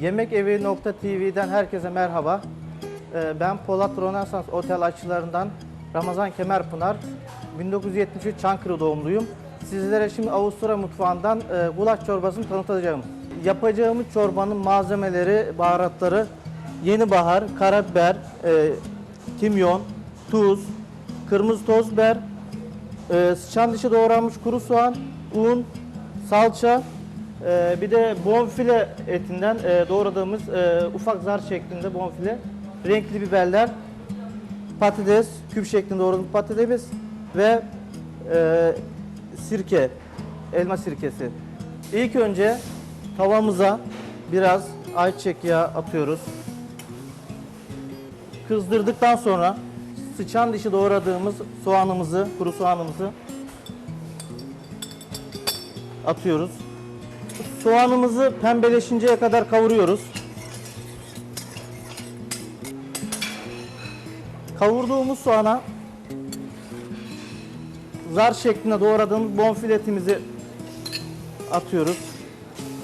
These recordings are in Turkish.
Yemekevi.tv'den herkese merhaba. Ee, Ben Polat Rönesans Otel aşçılarından Ramazan Kemerpınar. 1973 Çankırı doğumluyum. Sizlere şimdi Avusturya mutfağından e, gulaş çorbasını tanıtacağım. Yapacağımız çorbanın malzemeleri, baharatları yeni bahar, karabiber, e, kimyon, tuz, kırmızı toz biber, e, sıçan dışı doğranmış kuru soğan, un, salça, e, bir de bonfile etinden e, doğradığımız e, ufak zar şeklinde bonfile, renkli biberler, patates, küp şeklinde doğradığımız patates ve e, sirke, elma sirkesi. İlk önce tavamıza biraz ayçiçek yağı atıyoruz. Kızdırdıktan sonra sıçan dişi doğradığımız soğanımızı, kuru soğanımızı atıyoruz. Soğanımızı pembeleşinceye kadar kavuruyoruz. Kavurduğumuz soğana zar şeklinde doğradığımız bonfiletimizi atıyoruz.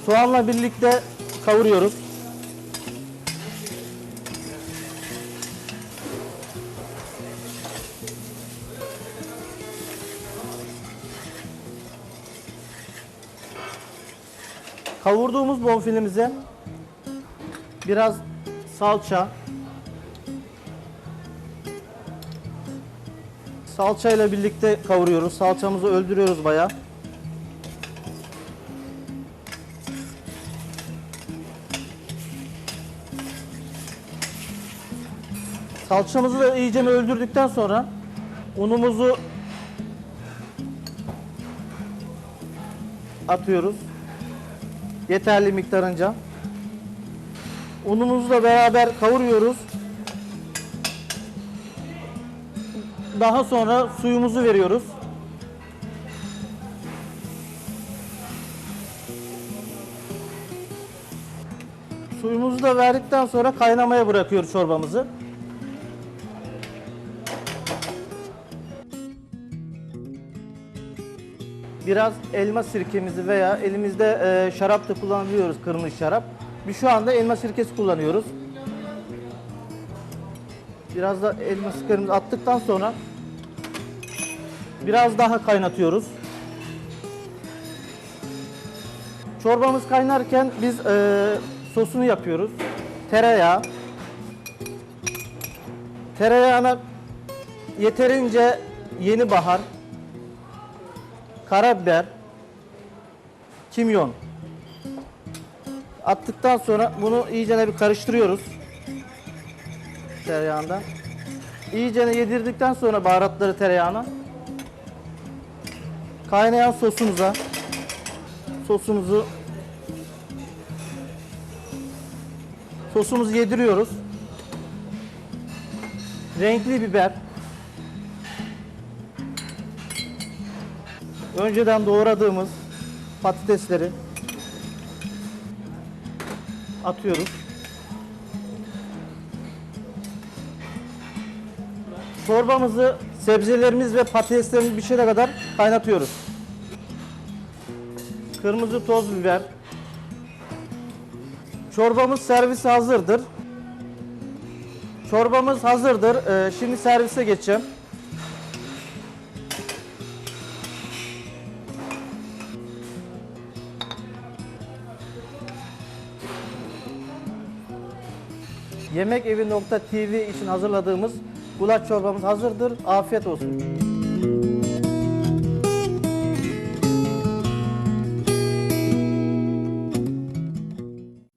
Soğanla birlikte kavuruyoruz. Kavurduğumuz bonfilemize biraz salça, salça ile birlikte kavuruyoruz. Salçamızı öldürüyoruz bayağı. Salçamızı da iyice öldürdükten sonra unumuzu atıyoruz. Yeterli miktarınca. Unumuzla beraber kavuruyoruz. Daha sonra suyumuzu veriyoruz. Suyumuzu da verdikten sonra kaynamaya bırakıyoruz çorbamızı. Biraz elma sirkemizi veya elimizde e, şarap da kullanabiliyoruz, kırmızı şarap. Biz şu anda elma sirkesi kullanıyoruz. Biraz da elma sirkemizi attıktan sonra biraz daha kaynatıyoruz. Çorbamız kaynarken biz e, sosunu yapıyoruz. Tereyağı. Tereyağına yeterince yeni bahar, karabiber, kimyon. Attıktan sonra bunu iyicene bir karıştırıyoruz. Tereyağında. İyicene yedirdikten sonra baharatları tereyağına. Kaynayan sosumuza. Sosumuzu. Sosumuzu yediriyoruz. Renkli biber önceden doğradığımız patatesleri atıyoruz. Çorbamızı sebzelerimiz ve patateslerimiz pişene kadar kaynatıyoruz. Kırmızı toz biber. Çorbamız servise hazırdır. Çorbamız hazırdır. Ee, şimdi servise geçeceğim. Yemekevi.tv için hazırladığımız gulaş çorbamız hazırdır. Afiyet olsun.